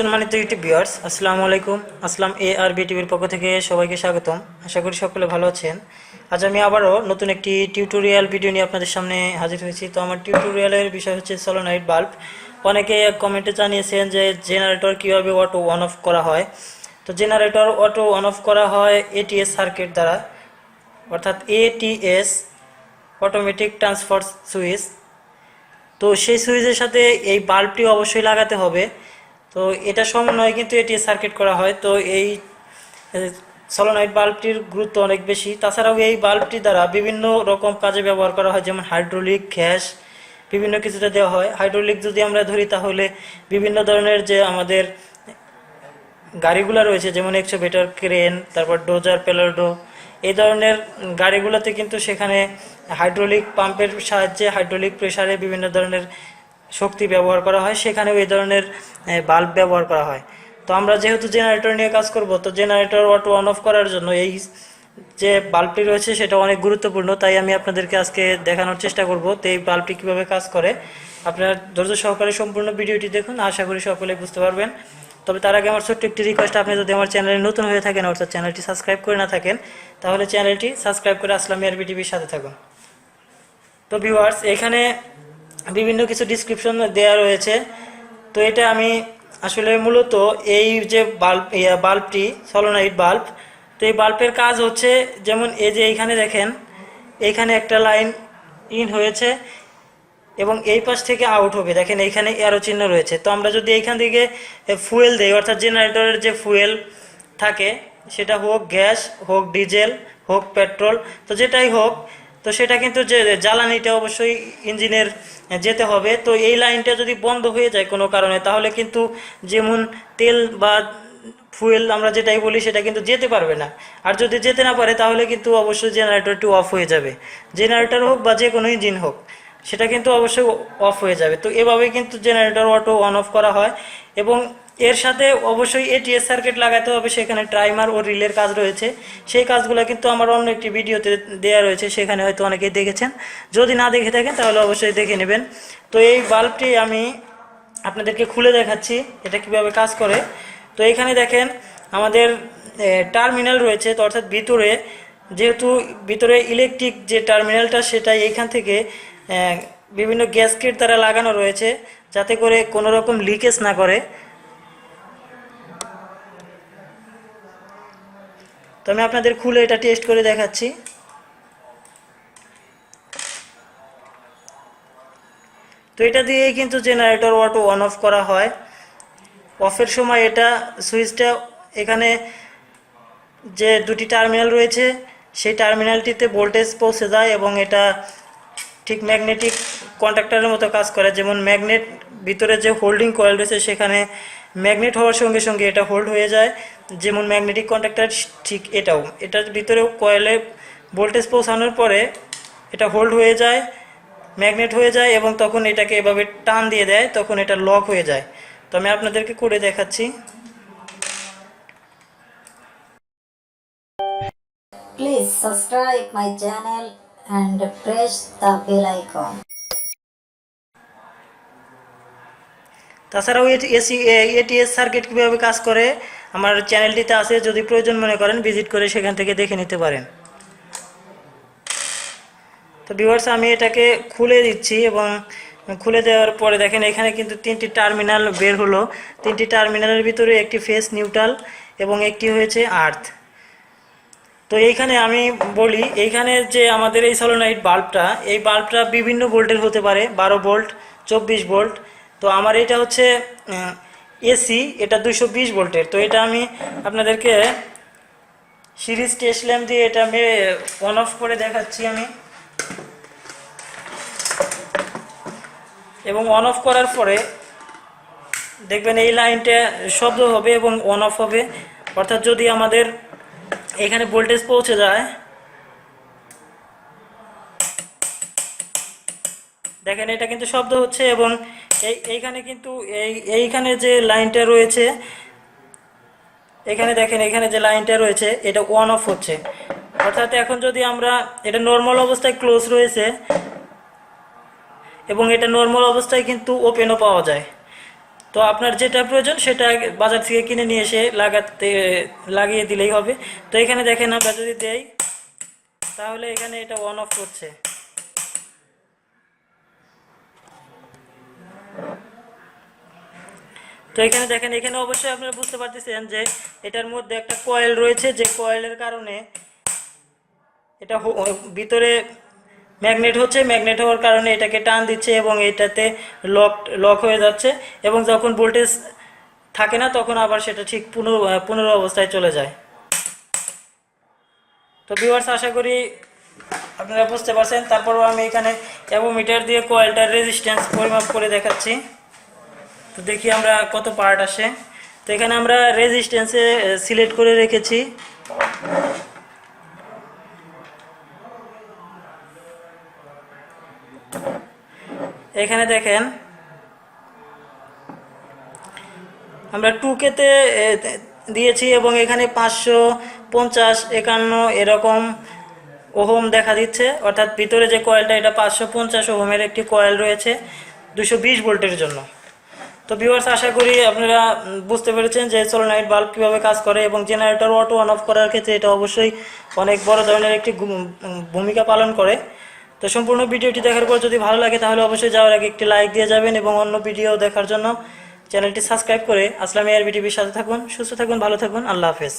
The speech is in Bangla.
সম্মানিত ইউটিউব ভিউয়ার্স আসসালামু আলাইকুম আসসালাম এ আর বি টিভির পক্ষ থেকে সবাইকে স্বাগতম। আশা করি সকলে ভালো আছেন। আজ আমি আবারও নতুন একটি টিউটোরিয়াল ভিডিও নিয়ে আপনাদের সামনে হাজির হয়েছি। তো আমার টিউটোরিয়ালের বিষয় হচ্ছে সলোনাইট বাল্ব অনেকে কমেন্টে জানিয়েছেন যে জেনারেটর কীভাবে অটো অন অফ করা হয়। তো জেনারেটর অটো অন অফ করা হয় এটিএস সার্কিট দ্বারা। অর্থাৎ এটিএস অটোমেটিক ট্রান্সফার সুইচ তো সেই সুইচের সাথে এই বাল্বটি অবশ্যই লাগাতে হবে। তো এটা সমন্বয়ে কিন্তু এটি সার্কিট করা হয়। তো এই সলোনাইট বাল্বটির গুরুত্ব অনেক বেশি। তাছাড়াও এই বাল্বটি দ্বারা বিভিন্ন রকম কাজে ব্যবহার করা হয়, যেমন হাইড্রোলিক গ্যাস বিভিন্ন কিছুতে দেওয়া হয়। হাইড্রোলিক যদি আমরা ধরি, তাহলে বিভিন্ন ধরনের যে আমাদের গাড়িগুলো রয়েছে, যেমন একশো বেটার ক্রেন তারপর ডোজার পেলোডো এই ধরনের গাড়িগুলোতে কিন্তু সেখানে হাইড্রোলিক পাম্পের সাহায্যে হাইড্রোলিক প্রেসারে বিভিন্ন ধরনের শক্তি ব্যবহার করা হয়, সেখানেও এই ধরনের বাল্ব ব্যবহার করা হয়। তো আমরা যেহেতু জেনারেটর নিয়ে কাজ করব, তো জেনারেটর অটো অন অফ করার জন্য এই যে বাল্বটি রয়েছে সেটা অনেক গুরুত্বপূর্ণ, তাই আমি আপনাদেরকে আজকে দেখানোর চেষ্টা করব তো এই বাল্বটি কীভাবে কাজ করে। আপনারা ধৈর্য সহকারে সম্পূর্ণ ভিডিওটি দেখুন, আশা করি সকলে বুঝতে পারবেন। তবে তার আগে আমার ছোট্ট একটি রিকোয়েস্ট আপনি যদি আমার চ্যানেলে নতুন হয়ে থাকেন, অর্থাৎ চ্যানেলটি সাবস্ক্রাইব করে না থাকেন, তাহলে চ্যানেলটি সাবস্ক্রাইব করে আসলাম এয়ারবি টিভির সাথে থাকুন। তো ভিউয়ার্স এখানে বিভিন্ন কিছু ডিসক্রিপশন দেওয়া রয়েছে। তো এটা আমি আসলে মূলত এই যে বাল্ব বাল্বটি সলোনাইট বাল্ব তো এই বাল্বের কাজ হচ্ছে যেমন এই যে এইখানে দেখেন, এইখানে একটা লাইন ইন হয়েছে এবং এই পাশ থেকে আউট হবে। দেখেন এইখানে এরো চিহ্ন রয়েছে। তো আমরা যদি এইখান থেকে ফুয়েল দেই, অর্থাৎ জেনারেটরের যে ফুয়েল থাকে, সেটা হোক গ্যাস হোক ডিজেল হোক পেট্রোল তো যেটাই হোক তো সেটা কিন্তু যে জ্বালানিটা অবশ্যই ইঞ্জিনের যেতে হবে। তো এই লাইনটা যদি বন্ধ হয়ে যায় কোনো কারণে, তাহলে কিন্তু যেমন তেল বা ফুয়েল আমরা যেটাই বলি, সেটা কিন্তু যেতে পারবে না। আর যদি যেতে না পারে, তাহলে কিন্তু অবশ্যই জেনারেটরটি অফ হয়ে যাবে। জেনারেটর হোক বা যে কোনো ইঞ্জিন হোক। সেটা কিন্তু অবশ্যই অফ হয়ে যাবে। তো এভাবে কিন্তু জেনারেটর অটো অন অফ করা হয় এবং এর সাথে অবশ্যই এটিএস সার্কিট লাগাতে হবে, সেখানে ট্রাইমার ও রিলের কাজ রয়েছে। সেই কাজগুলো কিন্তু আমার অন্য একটি ভিডিওতে দেওয়া রয়েছে, সেখানে হয়তো অনেকেই দেখেছেন। যদি না দেখে থাকেন, তাহলে অবশ্যই দেখে নেবেন। তো এই বাল্বটি আমি আপনাদেরকে খুলে দেখাচ্ছি, এটা কীভাবে কাজ করে। তো এখানে দেখেন, আমাদের টার্মিনাল রয়েছে, তো অর্থাৎ ভিতরে, যেহেতু ভিতরে ইলেকট্রিক যে টার্মিনালটা সেটা এইখান থেকে বিভিন্ন গ্যাসকেট দ্বারা লাগানো রয়েছে যাতে করে কোনো রকম লিকেজ না করে। তো আমি আপনাদের খুলে এটা টেস্ট করে দেখাচ্ছি। তো এটা দিয়েই কিন্তু জেনারেটর অটো অন অফ করা হয়। অফের সময় এটা সুইচটা এখানে যে দুটি টার্মিনাল রয়েছে, সেই টার্মিনালটিতে ভোল্টেজ পৌঁছে যায় এবং এটা ঠিক ম্যাগনেটিক কন্ট্রাক্টরের মতো কাজ করে। যেমন ম্যাগনেট ভিতরে যে হোল্ডিং কয়েল রয়েছে, সেখানে ম্যাগনেট হওয়ার সঙ্গে সঙ্গে এটা হোল্ড হয়ে যায়। যেমন ম্যাগনেটিক কন্ট্রাক্টর ঠিক এটাও। এটার ভিতরেও কয়েলে ভোল্টেজ পৌঁছানোর পরে এটা হোল্ড হয়ে যায় ম্যাগনেট হয়ে যায় এবং তখন এটাকে এভাবে টান দিয়ে দেয়, তখন এটা লক হয়ে যায়। তো আমি আপনাদেরকে করে দেখাচ্ছি। Please subscribe my channel. And press the bell icon. তাছাড়াও এসি এটিএস সার্কিট কীভাবে কাজ করে? আমার চ্যানেলটিতে আছে, যদি প্রয়োজন মনে করেন, ভিজিট করে সেখান থেকে দেখে নিতে পারেন। তো ভিউয়ার্স আমি এটাকে খুলে দিচ্ছি এবং খুলে দেওয়ার পরে দেখেন, এখানে কিন্তু তিনটি টার্মিনাল বের হলো। তিনটি টার্মিনালের ভিতরে একটি ফেস নিউট্রাল এবং একটি হয়েছে আর্থ। তো এইখানে আমি বলি, এইখানে যে আমাদের এই সলোনাইট বাল্বটা এই বাল্বটা বিভিন্ন ভোল্টের হতে পারে, বারো ভোল্ট চব্বিশ ভোল্ট তো আমার এটা হচ্ছে এসি এটা দুশো বিশ ভোল্টের তো এটা আমি আপনাদেরকে সিরিজ টেস্ট ল্যাম্প দিয়ে এটা আমি অন অফ করে দেখাচ্ছি আমি। এবং অন অফ করার পরে দেখবেন এই লাইনটা শব্দ হবে এবং অন অফ হবে। অর্থাৎ যদি আমাদের এখানে ভোল্টেজ পৌঁছে যায়। দেখেন, এটা কিন্তু শব্দ হচ্ছে এবং এই, এইখানে কিন্তু এই, এইখানে যে লাইনটা রয়েছে, এখানে দেখেন, এখানে যে লাইনটা রয়েছে, এটা অন অফ হচ্ছে। অর্থাৎ এখন যদি আমরা, এটা নর্মাল অবস্থায় ক্লোজ রয়েছে, এবং এটা নর্মাল অবস্থায় কিন্তু ওপেনও পাওয়া যায়। তো আপনার যেটা প্রয়োজন সেটা বাজার থেকে কিনে নিয়ে এসে লাগাতে, লাগিয়ে দিলেই হবে। তো এখানে দেখেন আমরা যদি দেই, তাহলে এখানে এটা অন অফ করছে তো এখানে দেখেন, এখানে অবশ্যই আপনারা বুঝতে পারতেছেন যে এটার মধ্যে একটা কয়েল রয়েছে। যে কয়েলের কারণে এটা ভিতরে ম্যাগনেট হচ্ছে, ম্যাগনেট হওয়ার কারণে এটাকে টান দিচ্ছে এবং এটাতে লক লক হয়ে যাচ্ছে এবং যখন ভোল্টেজ থাকে না তখন আবার সেটা ঠিক পুনর পুনর অবস্থায় চলে যায়। তো ভিউয়ার্স আশা করি আপনারা বুঝতে পারছেন। তারপরও আমি এখানে অ্যাবোমিটার দিয়ে কয়েলটার রেজিস্ট্যান্স পরিমাপ করে দেখাচ্ছি। তো দেখি আমরা কত পার্ট আসে। তো এখানে আমরা রেজিস্ট্যান্সে সিলেক্ট করে রেখেছি। এখানে দেখেন, আমরা টু কেতে দিয়েছি এবং এখানে পাঁচশো পঞ্চাশ, একান্ন এরকম ওহম দেখা দিচ্ছে। অর্থাৎ ভিতরে যে কয়েলটা এটা পাঁচশো পঞ্চাশ ওহমের একটি কয়েল রয়েছে দুশো বিশ ভোল্টের জন্য। তো ভিউয়ার্স আশা করি আপনারা বুঝতে পেরেছেন যে সোলোনাইট বাল্ব কীভাবে কাজ করে এবং জেনারেটর অটো অন অফ করার ক্ষেত্রে এটা অবশ্যই অনেক বড় ধরনের একটি ভূমিকা পালন করে। তো সম্পূর্ণ ভিডিওটি দেখার পর যদি ভালো লাগে, তাহলে অবশ্যই যাওয়ার আগে একটি লাইক দিয়ে যাবেন এবং অন্য ভিডিও দেখার জন্য চ্যানেলটি সাবস্ক্রাইব করে আসলাম আরবি টিভির সাথে থাকুন, সুস্থ থাকুন, ভালো থাকুন, আল্লাহ হাফেজ।